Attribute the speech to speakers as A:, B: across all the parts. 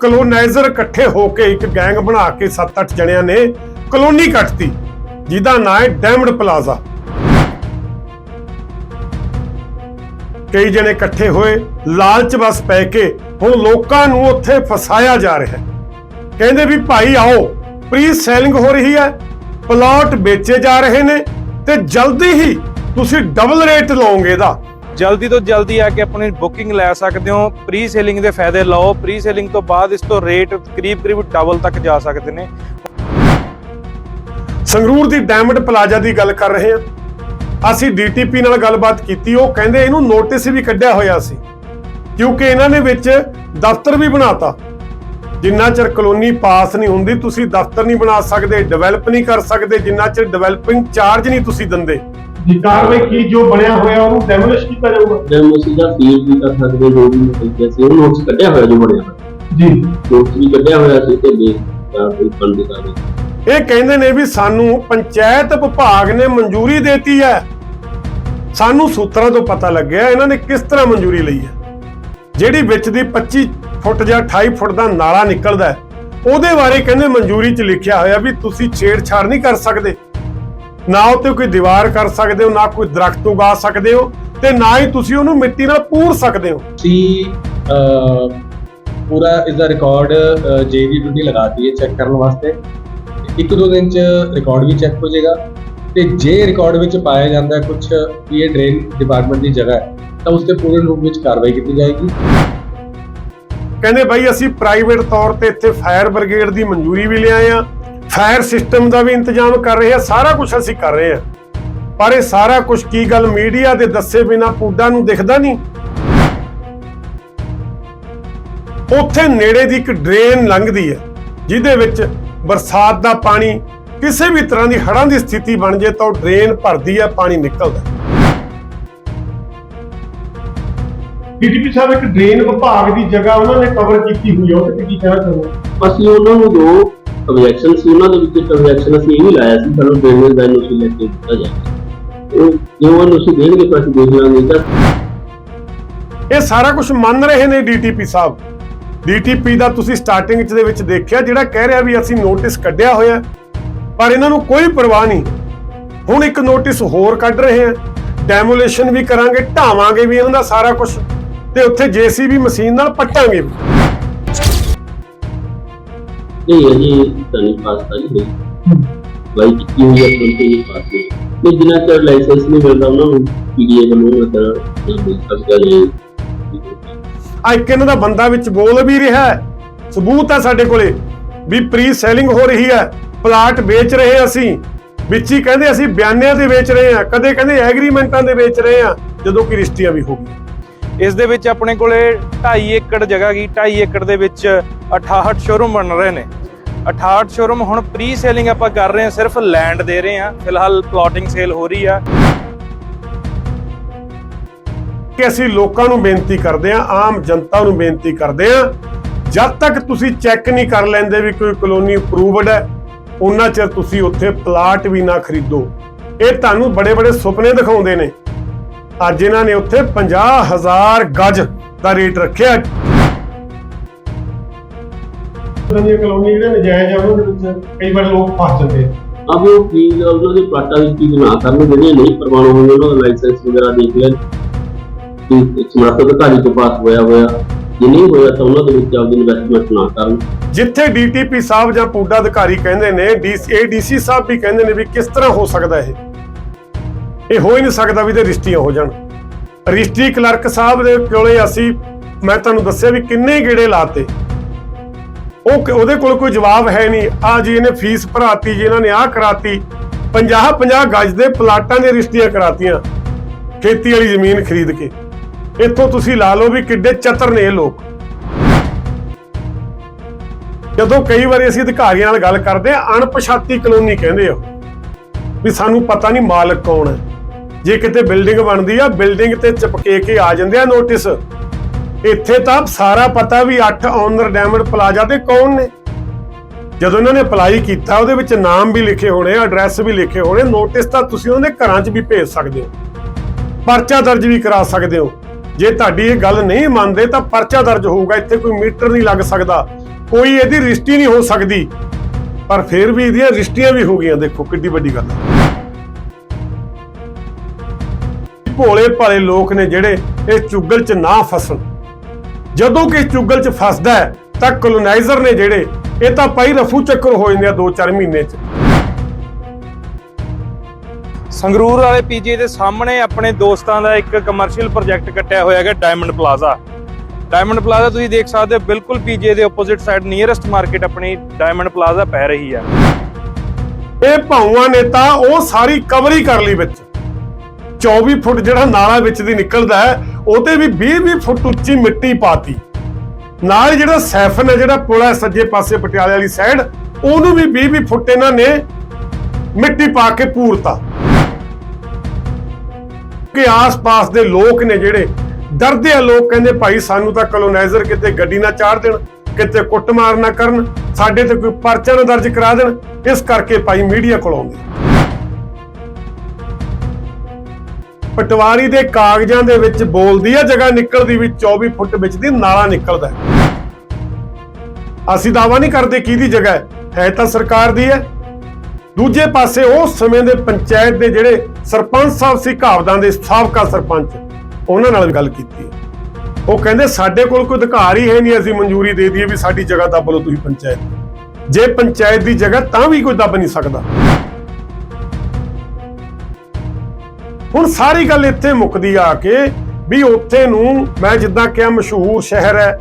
A: Coloniser ਇਕੱਠੇ ਹੋ ਕੇ ਇੱਕ ਗੈਂਗ ਬਣਾ ਕੇ 7-8 ਜਣਿਆਂ ਨੇ ਕਲੋਨੀ ਕੱਟਤੀ, ਜਿਹਦਾ ਨਾਂ ਹੈ ਡੈਮਡ ਪਲਾਜ਼ਾ। ਕਈ ਜਣੇ ਇਕੱਠੇ ਹੋਏ, ਲਾਲਚ ਬਸ ਪੈ ਕੇ ਹੁਣ ਲੋਕਾਂ ਨੂੰ ਉੱਥੇ ਫਸਾਇਆ ਜਾ ਰਿਹਾ ਹੈ। ਕਹਿੰਦੇ ਵੀ, ਭਾਈ ਆਓ ਪ੍ਰੀ ਸੈਲਿੰਗ ਹੋ ਰਹੀ ਹੈ, ਪਲਾਟ ਵੇਚੇ ਜਾ ਰਹੇ ਨੇ ਤੇ ਜਲਦੀ ਹੀ ਤੁਸੀਂ ਡਬਲ ਰੇਟ ਲਓਗੇ ਇਹਦਾ।
B: ਜਲਦੀ ਤੋਂ ਜਲਦੀ ਆ ਕੇ ਆਪਣੀ ਬੁਕਿੰਗ ਲੈ ਸਕਦੇ ਹੋ। ਪ੍ਰੀ ਸੇਲਿੰਗ ਦੇ ਫਾਇਦੇ ਲਓ। ਪ੍ਰੀ ਸੇਲਿੰਗ ਤੋਂ ਬਾਅਦ ਇਸ ਤੋਂ ਰੇਟ ਕਰੀਬ ਕਰੀਬ ਡਬਲ ਤੱਕ ਜਾ ਸਕਦੇ ਨੇ।
A: ਸੰਗਰੂਰ ਦੀ ਡਾਇਮੰਡ ਪਲਾਜ਼ਾ ਦੀ ਗੱਲ ਕਰ ਰਹੇ ਹਾਂ। ਅਸੀਂ ਡੀਟੀਪੀ ਨਾਲ ਗੱਲਬਾਤ ਕੀਤੀ। ਉਹ ਕਹਿੰਦੇ ਇਹਨੂੰ ਨੋਟਿਸ ਵੀ ਕੱਢਿਆ ਹੋਇਆ ਸੀ। ਕਿਉਂਕਿ ਇਹਨਾਂ ਨੇ ਵਿੱਚ ਦਫ਼ਤਰ ਵੀ ਬਣਾਤਾ। ਜਿੰਨਾ ਚਿਰ ਕਲੋਨੀ ਪਾਸ ਨਹੀਂ ਹੁੰਦੀ, ਤੁਸੀਂ ਦਫ਼ਤਰ ਨਹੀਂ ਬਣਾ ਸਕਦੇ ਡਿਵੈਲਪ ਨਹੀਂ ਕਰ ਸਕਦੇ। ਜਿੰਨਾ ਚਿਰ ਡਿਵੈਲਪਿੰਗ ਚਾਰਜ ਨਹੀਂ ਤੁਸੀਂ ਦਿੰਦੇ।
C: ਦੀ ਕਾਰਵਾਈ ਕੀ ਜੋ ਬਣਿਆ ਹੋਇਆ ਉਹਨੂੰ ਡੈਮੋਲਿਸ਼ ਕੀਤਾ ਜਾਊਗਾ
D: ਅਸੀਂ ਦਾ ਫੀਲ ਵੀ ਕਰ ਸਕਦੇ ਜੋ ਵੀ ਤਰੀਕੇ ਸੀ ਉਹ ਨੋਟਸ ਕੱਢਿਆ ਹੋਇਆ ਜੋ ਬਣਿਆ ਹੋਇਆ।
C: ਜੀ।
D: ਨੋਟਸ ਵੀ ਕੱਢਿਆ ਹੋਇਆ ਸੀ ਤੇ ਦੇ ਤਾਂ ਕੋਈ ਫੰਡ ਦੇ
A: ਇਹ ਕਹਿੰਦੇ ਨੇ ਵੀ ਸਾਨੂੰ ਪੰਚਾਇਤ ਵਿਭਾਗ ਨੇ ਮਨਜ਼ੂਰੀ ਦੇਤੀ ਹੈ। ਸਾਨੂੰ ਸੂਤਰਾਂ ਤੋਂ ਪਤਾ ਲੱਗਿਆ ਇਹਨਾਂ ਨੇ ਕਿਸ ਤਰ੍ਹਾਂ ਮਨਜ਼ੂਰੀ ਲਈ ਹੈ। ਜਿਹੜੀ ਵਿੱਚ ਦੀ 25 ਫੁੱਟ ਜਾਂ 28 ਫੁੱਟ ਦਾ ਨਾਲਾ ਨਿਕਲਦਾ ਉਹਦੇ ਬਾਰੇ ਕਹਿੰਦੇ ਮਨਜ਼ੂਰੀ 'ਚ ਲਿਖਿਆ ਹੋਇਆ ਵੀ ਤੁਸੀਂ ਛੇੜਛਾੜ ਨਹੀਂ ਕਰ ਸਕਦੇ। ਨਾ ਉੱਤੇ ਕੋਈ ਦੀਵਾਰ ਕਰ ਸਕਦੇ ਹੋ ਨਾ ਕੋਈ ਦਰਖਤ ਉਗਾ ਸਕਦੇ ਹੋ ਤੇ ਨਾ ਹੀ ਤੁਸੀਂ ਉਹਨੂੰ ਮਿੱਟੀ ਨਾਲ ਪੂਰ ਸਕਦੇ ਹੋ।
E: ਅਹ, ਪੂਰਾ ਇਸ ਦਾ ਰਿਕਾਰਡ ਜੇਵੀ ਡਿਊਟੀ ਲਗਾਤੀ ਹੈ ਚੈੱਕ ਕਰਨ ਵਾਸਤੇ। ਇੱਕ ਦੋ ਦਿਨ ਚ ਰਿਕਾਰਡ ਵੀ ਚੈੱਕ ਹੋ ਜਾਏਗਾ। ਤੇ ਜੇ ਰਿਕਾਰਡ ਵਿੱਚ ਪਾਇਆ ਜਾਂਦਾ ਕੁਝ ਵੀ ਇਹ ਡਰੇਨ ਡਿਪਾਰਟਮੈਂਟ ਦੀ ਜਗ੍ਹਾ ਹੈ ਤਾਂ ਉਸ ਤੇ ਪੂਰਨ ਰੂਪ ਵਿੱਚ ਕਾਰਵਾਈ ਕੀਤੀ ਜਾਏਗੀ।
A: ਕਹਿੰਦੇ ਬਾਈ ਅਸੀਂ ਪ੍ਰਾਈਵੇਟ ਤੌਰ ਤੇ ਇੱਥੇ ਫਾਇਰ ਬ੍ਰਿਗੇਡ ਦੀ ਮਨਜ਼ੂਰੀ ਵੀ ਲਿਆਏ ਆ ਫਾਇਰ ਸਿਸਟਮ ਦਾ ਵੀ ਇੰਤਜ਼ਾਮ ਕਰ ਰਹੇ ਆ ਸਾਰਾ ਕੁਝ ਅਸੀਂ ਕਰ ਰਹੇ ਆ। ਪਰ ਇਹ ਸਾਰਾ ਕੁਝ ਕੀ ਗੱਲ ਮੀਡੀਆ ਦੇ ਦੱਸੇ ਬਿਨਾ ਪੁੱਡਾ ਨੂੰ ਦਿਖਦਾ ਨਹੀਂ? ਉੱਥੇ ਨੇੜੇ ਦੀ ਇੱਕ ਡਰੇਨ ਲੰਘਦੀ ਹੈ ਜਿਹਦੇ ਵਿੱਚ ਬਰਸਾਤ ਦਾ ਪਾਣੀ ਕਿਸੇ ਵੀ ਤਰ੍ਹਾਂ ਦੀ ਹੜ੍ਹਾਂ ਦੀ ਸਥਿਤੀ ਬਣ ਜੇ ਤਾਂ ਉਹ ਡਰੇਨ ਭਰਦੀ ਹੈ ਪਾਣੀ ਨਿਕਲਦਾ। ਹੈ।
C: ਡੀਟੀਪੀ ਸਾਹਿਬ ਇੱਕ ਡਰੇਨ ਵਿਭਾਗ ਦੀ ਜਗ੍ਹਾ ਉਹਨਾਂ ਨੇ ਕਵਰ ਕੀਤੀ ਹੋਈ ਹੈ ਉਹ ਤੇ ਕੀ ਕਹਿਣਾ ਚਾਹੁੰਦੇ
D: ਅਸੀਂ ਉਹਨਾਂ ਨੂੰ ਜੋ ਆਬਜੈਕਸ਼ਨ ਸੀ, ਉਹਨਾਂ ਦੇ ਵਿੱਚ ਇੱਕ ਆਬਜੈਕਸ਼ਨ ਅਸੀਂ ਇਹ ਵੀ ਲਾਇਆ ਸੀ, ਸਾਨੂੰ ਡਰੇਨੇਜ ਦਾ ਨੋਟਿਸ ਲੈ ਕੇ ਦਿੱਤਾ ਜਾਏ ਉਹ ਜੋ ਉਹ ਨੋਟਿਸ ਦੇਣਗੇ, ਤਾਂ ਦੇਖ ਲਾਂਗੇ। ਤਾਂ
A: ਇਹ ਸਾਰਾ ਕੁਝ ਮੰਨ ਰਹੇ ਨੇ ਡੀਟੀਪੀ ਸਾਹਿਬ। ਡੀਟੀਪੀ ਦਾ ਤੁਸੀਂ ਸਟਾਰਟਿੰਗ ਦੇ ਵਿੱਚ ਦੇਖਿਆ, ਜਿਹੜਾ ਕਹਿ ਰਿਹਾ ਵੀ ਅਸੀਂ ਨੋਟਿਸ ਕੱਢਿਆ ਹੋਇਆ। ਪਰ ਇਹਨਾਂ ਨੂੰ ਕੋਈ ਪਰਵਾਹ ਨਹੀਂ। ਹੁਣ ਇੱਕ ਨੋਟਿਸ ਹੋਰ ਕੱਢ ਰਹੇ ਆ। ਡੈਮੋਲੇਸ਼ਨ ਵੀ ਕਰਾਂਗੇ, ਢਾਵਾਂਗੇ ਵੀ ਇਹਨਾਂ ਦਾ ਸਾਰਾ ਕੁਝ ਤੇ ਉੱਥੇ ਜੀਸੀਬੀ ਮਸ਼ੀਨ ਨਾਲ ਪੱਟਾਂਗੇ ਵੀ।
D: ਨਹੀਂ ਹੈ ਤਾਂ ਨਹੀਂ ਪਾਸ ਤਾਂ ਨਹੀਂ ਹੋਈ ਬਾਈ ਕੀਤੀ ਹੋਈ ਹੈ ਤੁਰੰਤ ਹੀ ਪਾਸ ਨਹੀਂ ਨਹੀਂ ਜਿਨ੍ਹਾਂ ਚਿਰ ਲਾਇਸੈਂਸ ਨਹੀਂ ਮਿਲਦਾ ਉਹਨਾਂ ਨੂੰ ਪੀਡੀਏ ਵੱਲੋਂ ਮਤਲਬ ਨਾ ਮਿਲ ਸਕਦਾ ਜੀ
A: ਆ ਇੱਕ ਇਹਨਾਂ ਦਾ ਬੰਦਾ ਵਿੱਚ ਬੋਲ ਵੀ ਰਿਹਾ ਹੈ। ਸਬੂਤ ਹੈ ਸਾਡੇ ਕੋਲੇ ਵੀ ਪ੍ਰੀ ਸੈਲਿੰਗ ਹੋ ਰਹੀ ਹੈ। ਪਲਾਟ ਵੇਚ ਰਹੇ ਅਸੀਂ। ਵਿੱਚ ਹੀ ਕਹਿੰਦੇ ਅਸੀਂ ਬਿਆਨਿਆਂ ਦੇ ਵੇਚ ਰਹੇ ਹਾਂ। ਕਦੇ ਕਹਿੰਦੇ ਐਗਰੀਮੈਂਟਾਂ ਦੇ ਵੇਚ ਰਹੇ ਹਾਂ। ਜਦੋਂ ਕਿ ਰਿਸ਼ਤੀਆਂ ਵੀ ਹੋ ਗਈਆਂ।
B: ਇਸ ਦੇ ਵਿੱਚ ਆਪਣੇ ਕੋਲੇ 2.5 ਏਕੜ ਜਗ੍ਹਾ ਗਈ 2.5 ਏਕੜ ਦੇ ਵਿੱਚ 68 ਸ਼ੋਰੂਮ ਬਣ ਰਹੇ ਨੇ। 68 ਸ਼ੋਰੂਮ ਹੁਣ ਪ੍ਰੀ ਸੇਲਿੰਗ ਆਪਾਂ ਕਰ ਰਹੇ ਹਾਂ, ਸਿਰਫ ਲੈਂਡ ਦੇ ਰਹੇ ਹਾਂ। ਫਿਲਹਾਲ ਪਲਾਟਿੰਗ ਸੇਲ ਹੋ ਰਹੀ ਆ।
A: ਕਿ ਅਸੀਂ ਲੋਕਾਂ ਨੂੰ ਬੇਨਤੀ ਕਰਦੇ ਹਾਂ, ਆਮ ਜਨਤਾ ਨੂੰ ਬੇਨਤੀ ਕਰਦੇ ਹਾਂ, ਜਦ ਤੱਕ ਤੁਸੀਂ ਚੈੱਕ ਨਹੀਂ ਕਰ ਲੈਂਦੇ ਵੀ ਕੋਈ ਕਲੋਨੀ ਅਪਰੂਵਡ ਹੈ, ਉਹਨਾਂ ਚਿਰ ਤੁਸੀਂ ਉੱਥੇ ਪਲਾਟ ਵੀ ਨਾ ਖਰੀਦੋ। ਇਹ ਤੁਹਾਨੂੰ ਬੜੇ ਬੜੇ ਸੁਪਨੇ ਦਿਖਾਉਂਦੇ ਨੇ। ਅੱਜ ਇਹਨਾਂ ਨੇ ਉੱਥੇ 50000 ਗਜ ਦਾ ਰੇਟ ਰੱਖਿਆ।
C: ਦੀਆਂ ਕਲੋਨੀ ਜਿਹੜੇ ਨਜਾਇਜ਼ ਆ ਉਹਨਾਂ ਦੇ ਵਿੱਚ ਕਈ ਵਾਰ ਲੋਕ ਫਸ ਜਾਂਦੇ ਆ।
D: ਅਬ ਉਹ ਚੀਜ਼ ਉਹਨਾਂ ਦੇ ਪਲਾਟਾਂ ਦੀ ਚੀਜ਼ ਨਾ ਕਰਨ ਜਿਹੜੀਆਂ ਨਹੀਂ ਪ੍ਰਵਾਨ ਹੋਈਆਂ ਉਹਨਾਂ ਦਾ ਲਾਇਸੈਂਸ ਵਗੈਰਾ ਦੇਖ ਲੈਣ। ਕਿ ਸਮਰੱਥ ਅਧਿਕਾਰੀ ਤੋਂ ਪਾਸ ਹੋਇਆ ਹੋਇਆ ਜੇ ਨਹੀਂ ਹੋਇਆ ਤਾਂ ਉਹਨਾਂ ਦੇ ਵਿੱਚ ਆਪਦੀ ਇਨਵੈਸਟਮੈਂਟ ਨਾ ਕਰਨ।
A: ਜਿੱਥੇ ਡੀਟੀਪੀ ਸਾਹਿਬ ਜਾਂ ਪੂਡਾ ਅਧਿਕਾਰੀ ਕਹਿੰਦੇ ਨੇ ਡੀਸੀ ਸਾਹਿਬ ਵੀ ਕਹਿੰਦੇ ਨੇ ਵੀ ਕਿਸ ਤਰ੍ਹਾਂ ਹੋ ਸਕਦਾ ਇਹ? ਇਹ ਹੋ ਹੀ ਨਹੀਂ ਸਕਦਾ ਵੀ ਤੇ ਰਿਸ਼ਤੀਆਂ ਹੋ ਜਾਣ। ਰਜਿਸਟਰੀ ਕਲਰਕ ਸਾਹਿਬ ਦੇ ਕੋਲੇ ਅਸੀਂ, ਮੈਂ ਤੁਹਾਨੂੰ ਦੱਸਿਆ ਵੀ ਕਿੰਨੇ ਗੇੜੇ ਲਾਤੇ। ਉਹ ਉਹਦੇ ਕੋਲ ਕੋਈ ਜਵਾਬ ਹੈ ਨਹੀਂ। ਆ ਜੀ ਇਹਨੇ ਫੀਸ ਭਰਾਤੀ, ਜੀ ਇਹਨਾਂ ਨੇ ਆਹ ਕਰਾਤੀ। 50 50 ਗਜ ਦੇ ਪਲਾਟਾਂ ਦੀਆਂ ਰਿਸ਼ਤੀਆਂ ਕਰਾਤੀਆਂ। ਖੇਤੀ ਵਾਲੀ ਜ਼ਮੀਨ ਖਰੀਦ ਕੇ। ਇੱਥੋਂ ਤੁਸੀਂ ਲਾ ਲਓ ਵੀ ਕਿੱਡੇ ਚਤਰ ਨੇ ਇਹ ਲੋਕ। ਜਦੋਂ ਕਈ ਵਾਰੀ ਅਸੀਂ ਅਧਿਕਾਰੀਆਂ ਨਾਲ ਗੱਲ ਕਰਦੇ ਆ, ਅਣਪਛਾਤੀ ਕਲੋਨੀ ਕਹਿੰਦੇ ਆ ਵੀ ਸਾਨੂੰ ਪਤਾ ਨਹੀਂ ਮਾਲਕ ਕੌਣ ਹੈ। ਜੇ ਕਿਤੇ ਬਿਲਡਿੰਗ ਬਣਦੀ ਆ, ਬਿਲਡਿੰਗ ਤੇ ਚਪਕੇ ਕੇ ਆ ਜਾਂਦੇ ਆ ਨੋਟਿਸ ਇੱਥੇ ਤਾਂ ਸਾਰਾ ਪਤਾ ਵੀ 8 ਓਨਰ ਡੈਮਡ ਪਲਾਜ਼ਾ ਦੇ ਕੌਣ ਨੇ। ਜਦੋਂ ਇਹਨਾਂ ਨੇ ਅਪਲਾਈ ਕੀਤਾ, ਉਹਦੇ ਵਿੱਚ ਨਾਮ ਵੀ ਲਿਖੇ ਹੋਣੇ ਐਡਰੈਸ ਵੀ ਲਿਖੇ ਹੋਣੇ ਨੋਟਿਸ ਤਾਂ ਤੁਸੀਂ ਉਹਨਾਂ ਦੇ ਘਰਾਂ 'ਚ ਵੀ ਭੇਜ ਸਕਦੇ ਹੋ। ਪਰਚਾ ਦਰਜ ਵੀ ਕਰਾ ਸਕਦੇ ਹੋ। ਜੇ ਤੁਹਾਡੀ ਇਹ ਗੱਲ ਨਹੀਂ ਮੰਨਦੇ ਤਾਂ ਪਰਚਾ ਦਰਜ ਹੋਊਗਾ, ਇੱਥੇ ਕੋਈ ਮੀਟਰ ਨਹੀਂ ਲੱਗ ਸਕਦਾ। ਕੋਈ ਇਹਦੀ ਰਿਸ਼ਤੀ ਨਹੀਂ ਹੋ ਸਕਦੀ। ਪਰ ਫਿਰ ਵੀ ਇਹਦੀਆਂ ਰਿਸ਼ਤੀਆਂ ਵੀ ਹੋ ਗਈਆਂ, ਦੇਖੋ ਕਿੱਡੀ ਵੱਡੀ ਗੱਲ ਹੈ ਭੋਲੇ ਭਾਲੇ ਲੋਕ ਨੇ ਜਿਹੜੇ ਇਹ ਚੁੱਗਲ 'ਚ ਨਾ ਫਸਣ। ਜਦੋਂ ਕਿ ਚੁੱਗਲ 'ਚ ਫਸਦਾ ਹੈ ਤਾਂ ਕਲੋਨਾਈਜ਼ਰ ਨੇ ਜਿਹੜੇ ਇਹ ਤਾਂ ਪਾਈ ਰਫੂ ਚੱਕਰ ਹੋ ਜਾਂਦੇ ਆ 2-4 ਮਹੀਨੇ 'ਚ।
B: ਸੰਗਰੂਰ ਵਾਲੇ ਪੀਜੀ ਦੇ ਸਾਹਮਣੇ ਆਪਣੇ ਦੋਸਤਾਂ ਦਾ ਇੱਕ ਕਮਰਸ਼ੀਅਲ ਪ੍ਰੋਜੈਕਟ ਕੱਟਿਆ ਹੋਇਆ ਹੈਗਾ ਡਾਇਮੰਡ ਪਲਾਜ਼ਾ ਡਾਇਮੰਡ ਪਲਾਜ਼ਾ ਤੁਸੀਂ ਦੇਖ ਸਕਦੇ ਹੋ ਬਿਲਕੁਲ ਪੀਜੀ ਦੇ ਆਪੋਜ਼ਿਟ ਸਾਈਡ ਨੀਅਰੈਸਟ ਮਾਰਕੀਟ ਆਪਣੀ ਡਾਇਮੰਡ ਪਲਾਜ਼ਾ ਪੈ ਰਹੀ ਹੈ
A: ਇਹ ਭਾਊਆਂ ਨੇ ਤਾਂ ਉਹ ਸਾਰੀ ਕਵਰ ਕਰ ਲਈ ਵਿੱਚ। 24 ਫੁੱਟ ਜਿਹੜਾ ਨਾਲਾ ਵਿੱਚ ਦੀ ਨਿਕਲਦਾ ਹੈ ਉਹਤੇ ਵੀ 20-20 ਫੁੱਟ ਉੱਚੀ ਮਿੱਟੀ ਪਾਤੀ। ਨਾਲ ਜਿਹੜਾ ਸੈਫਨ ਹੈ, ਜਿਹੜਾ ਪੁਲ ਹੈ ਸੱਜੇ ਪਾਸੇ ਪਟਿਆਲੇ ਵਾਲੀ ਸਾਈਡ ਉਹਨੂੰ ਵੀ 20-20 ਫੁੱਟ ਇਹਨਾਂ ਨੇ ਮਿੱਟੀ ਪਾ ਕੇ ਪੂਰਤਾ। ਕਿ ਆਸ-ਪਾਸ ਦੇ ਲੋਕ ਨੇ ਜਿਹੜੇ, ਡਰਦੇ ਆ ਲੋਕ, ਕਹਿੰਦੇ ਭਾਈ ਸਾਨੂੰ ਤਾਂ ਕਲੋਨਾਈਜ਼ਰ ਕਿਤੇ ਗੱਡੀ ਨਾ ਚਾੜ ਦੇਣ, ਕਿਤੇ ਕੁੱਟਮਾਰ ਨਾ ਕਰਨ, ਸਾਡੇ ਤੇ ਕੋਈ ਪਰਚਾ ਨਾ ਦਰਜ ਕਰਾ ਦੇਣ, ਇਸ ਕਰਕੇ ਭਾਈ ਮੀਡੀਆ ਕੋਲ ਆਉਂਦੇ ਪਟਵਾਰੀ ਦੇ ਕਾਗਜ਼ਾਂ ਦੇ ਵਿੱਚ ਬੋਲਦੀ ਆ, ਜਗ੍ਹਾ ਨਿਕਲਦੀ ਵੀ 24 ਫੁੱਟ ਵਿੱਚ ਦੀ ਨਾਲਾ ਨਿਕਲਦਾ ਹੈ। ਅਸੀਂ ਦਾਵਾ ਨਹੀਂ ਕਰਦੇ ਕਿਹਦੀ ਜਗ੍ਹਾ ਹੈ ਹੈ ਤਾਂ ਸਰਕਾਰ ਦੀ ਹੈ ਦੂਜੇ ਪਾਸੇ ਉਸ ਸਮੇਂ ਦੇ ਪੰਚਾਇਤ ਦੇ ਜਿਹੜੇ ਸਰਪੰਚ ਸਾਹਿਬ ਸੀ, ਘਾਵਦਾਂ ਦੇ ਸਾਬਕਾ ਸਰਪੰਚ, ਉਹਨਾਂ ਨਾਲ ਵੀ ਗੱਲ ਕੀਤੀ ਹੈ। ਉਹ ਕਹਿੰਦੇ, ਸਾਡੇ ਕੋਲ ਕੋਈ ਅਧਿਕਾਰ ਹੀ ਹੈ ਨਹੀਂ, ਅਸੀਂ ਮਨਜ਼ੂਰੀ ਦੇ ਦਈਏ ਵੀ ਸਾਡੀ ਜਗ੍ਹਾ ਦੱਬ ਲਓ ਤੁਸੀਂ ਪੰਚਾਇਤ ਜੇ ਪੰਚਾਇਤ ਦੀ ਜਗ੍ਹਾ ਤਾਂ ਵੀ ਕੋਈ ਦੱਬ ਨਹੀਂ ਸਕਦਾ ਹੁਣ ਸਾਰੀ ਗੱਲ ਇੱਥੇ ਮੁੱਕਦੀ ਆ ਕੇ ਵੀ ਉੱਥੇ ਨੂੰ ਮੈਂ ਜਿੱਦਾਂ ਕਿਹਾ ਮਸ਼ਹੂਰ ਸ਼ਹਿਰ ਹੈ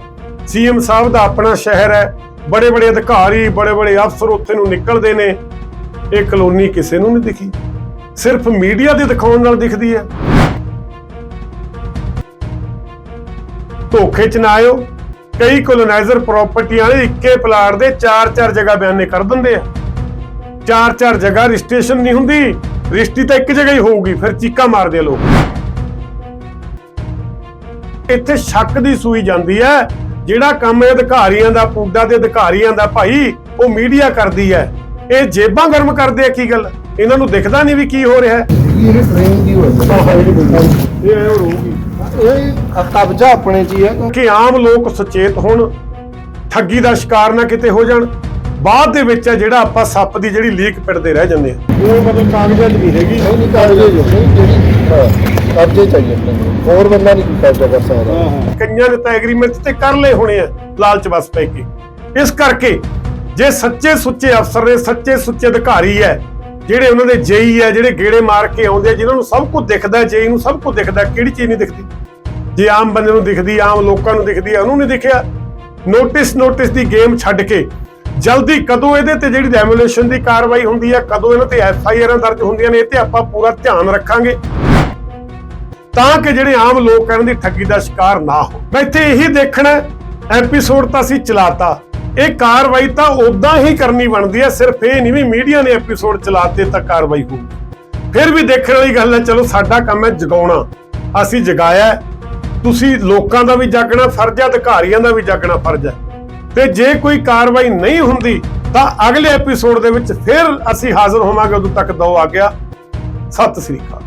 A: ਸੀਐਮ ਸਾਹਿਬ ਦਾ ਆਪਣਾ ਸ਼ਹਿਰ ਹੈ, ਬੜੇ ਬੜੇ ਅਧਿਕਾਰੀ, ਬੜੇ ਬੜੇ ਅਫਸਰ ਉੱਥੇ ਨੂੰ ਨਿਕਲਦੇ ਨੇ। ਇਹ ਕਲੋਨੀ ਕਿਸੇ ਨੂੰ ਨਹੀਂ ਦਿਖੀ। ਸਿਰਫ ਮੀਡੀਆ ਦੇ ਦਿਖਾਉਣ ਨਾਲ ਦਿਖਦੀ ਹੈ। ਧੋਖੇ ਚ ਨਾ ਆਇਓ। ਕਈ ਕਲੋਨਾਈਜ਼ਰ ਪ੍ਰਾਪਰਟੀਆਂ ਵਾਲੇ ਇੱਕੇ ਪਲਾਟ ਦੇ ਚਾਰ ਚਾਰ ਜਗ੍ਹਾ ਬਿਆਨੇ ਕਰ ਦਿੰਦੇ ਆ। ਚਾਰ ਚਾਰ ਜਗ੍ਹਾ ਰਜਿਸਟ੍ਰੇਸ਼ਨ ਨਹੀਂ ਹੁੰਦੀ। ਰਜਿਸਟਰੀ ਤਾਂ ਇੱਕ ਜਗ੍ਹਾ ਹੀ ਹੋਊਗੀ ਫਿਰ ਚੀਕਾਂ ਮਾਰਦੇ ਆ ਲੋਕ। ਇੱਥੇ ਸ਼ੱਕ ਦੀ ਸੂਈ ਜਾਂਦੀ ਹੈ ਜਿਹੜਾ ਕੰਮ ਇਹ ਅਧਿਕਾਰੀਆਂ ਦਾ ਪੂਡਾ ਦੇ ਅਧਿਕਾਰੀਆਂ ਦਾ ਭਾਈ ਉਹ ਮੀਡੀਆ ਕਰਦੀ ਹੈ। ਇਹ ਜੇਬਾਂ ਗਰਮ ਕਰਦੇ ਆ ਕੀ ਗੱਲ? ਇਹਨਾਂ ਨੂੰ ਦਿਖਦਾ ਨਹੀਂ ਵੀ ਕੀ ਹੋ ਰਿਹਾ। ਹੈ
F: ਇਹ ਟ੍ਰੇਨ ਦੀ ਹੋਈ
A: ਇਹ ਐਂ ਹੋਊਗੀ
F: ਇਹ ਕਬਜ਼ਾ ਆਪਣੇ ਜੀ ਹੈ
A: ਕਿ ਆਮ ਲੋਕ ਸੁਚੇਤ ਹੋਣ ਠੱਗੀ ਦਾ ਸ਼ਿਕਾਰ ਨਾ ਕਿਤੇ ਹੋ ਜਾਣ। ਬਾਅਦ ਦੇ ਵਿੱਚ ਆ ਜਿਹੜਾ ਆਪਾਂ ਸੱਪ ਦੀ ਜਿਹੜੀ ਲੀਕ ਪਿੜਦੇ ਰਹਿ ਜਾਂਦੇ ਆ। ਉਹ ਮਤਲਬ ਕਾਗਜ਼ਾਂ 'ਚ ਨਹੀਂ ਹੈਗੀ?
F: ਨਹੀਂ ਨਹੀਂ ਕਬਜ਼ੇ ਜੋ ਨਹੀਂ ਜਿਹੜੀ ਹਾਂ, ਕਬਜ਼ੇ ਚਾਹੀਏ। ਹੋਰ ਬੰਦਾ ਨਹੀਂ ਕਬਜ਼ਾ ਕਰ ਸਕਦਾ
A: ਕਈਆਂ ਨੇ ਤਾਂ ਐਗਰੀਮੈਂਟ ਤੇ ਕਰ ਲਏ ਹੋਣੇ ਆ ਲਾਲਚ ਬਸ ਪੈ ਕੇ। ਇਸ ਕਰਕੇ ਜੇ ਸੱਚੇ ਸੁੱਚੇ ਅਫਸਰ ਨੇ ਸੱਚੇ ਸੁੱਚੇ ਅਧਿਕਾਰੀ ਹੈ ਜਿਹੜੇ ਉਹਨਾਂ ਦੇ ਜੇਈ ਹੈ ਜਿਹੜੇ ਗੇੜੇ ਮਾਰ ਕੇ ਆਉਂਦੇ ਆ ਜਿਨ੍ਹਾਂ ਨੂੰ ਸਭ ਕੁਝ ਦਿਖਦਾ ਜੇਈ ਨੂੰ ਸਭ ਕੁਝ ਦਿਖਦਾ ਕਿਹੜੀ ਚੀਜ਼ ਨਹੀਂ ਦਿਖਦੀ? ਜੇ ਆਮ ਬੰਦੇ ਨੂੰ ਦਿਖਦੀ ਆਮ ਲੋਕਾਂ ਨੂੰ ਦਿਖਦੀ ਆ ਉਹਨੂੰ ਨਹੀਂ ਦਿਖਿਆ। ਨੋਟਿਸ ਨੋਟਿਸ ਦੀ ਗੇਮ ਛੱਡ ਕੇ ਜਲਦੀ ਕਦੋਂ ਇਹਦੇ ਤੇ ਜਿਹੜੀ ਰੈਵੋਲੂਸ਼ਨ ਦੀ ਕਾਰਵਾਈ ਹੁੰਦੀ ਹੈ ਕਦੋਂ ਇਹਨਾਂ ਤੇ ਐਫ ਆਈ ਆਰਾਂ ਦਰਜ ਹੁੰਦੀਆਂ ਨੇ, ਇਹ ਤੇ ਆਪਾਂ ਪੂਰਾ ਧਿਆਨ ਰੱਖਾਂਗੇ। ਤਾਂ ਕਿ ਜਿਹੜੇ ਆਮ ਲੋਕ ਇਹਨਾਂ ਦੀ ਠੱਗੀ ਦਾ ਸ਼ਿਕਾਰ ਨਾ ਹੋ ਮੈਂ ਇੱਥੇ ਇਹੀ ਦੇਖਣਾ, ਐਪੀਸੋਡ ਤਾਂ ਅਸੀਂ ਚਲਾਤਾ। ਇਹ ਕਾਰਵਾਈ ਤਾਂ ਉਦਾਂ ਹੀ ਕਰਨੀ ਬਣਦੀ ਹੈ ਸਿਰਫ ਇਹ ਨਹੀਂ ਵੀ ਮੀਡੀਆ ਨੇ ਐਪੀਸੋਡ ਚਲਾਤੇ ਤਾਂ ਕਾਰਵਾਈ ਹੋਊਗੀ ਫਿਰ ਵੀ ਦੇਖਣ ਵਾਲੀ ਗੱਲ ਹੈ ਚਲੋ ਸਾਡਾ ਕੰਮ ਹੈ ਜਗਾਉਣਾ। ਅਸੀਂ ਜਗਾਇਆ, ਤੁਸੀਂ ਲੋਕਾਂ ਦਾ ਵੀ ਜਾਗਣਾ, ਫਰਜ਼ ਹੈ, ਅਧਿਕਾਰੀਆਂ ਦਾ ਵੀ ਜਾਗਣਾ, ਫਰਜ਼ ਹੈ। ਤੇ ਜੇ ਕੋਈ ਕਾਰਵਾਈ ਨਹੀਂ ਹੁੰਦੀ, ਤਾਂ ਅਗਲੇ ਐਪੀਸੋਡ ਦੇ ਵਿੱਚ ਫਿਰ ਅਸੀਂ ਹਾਜ਼ਰ ਹੋਵਾਂਗੇ। ਉਦੋਂ ਤੱਕ ਦੋ ਆ ਗਿਆ। ਸਤਿ ਸ੍ਰੀ ਅਕਾਲ।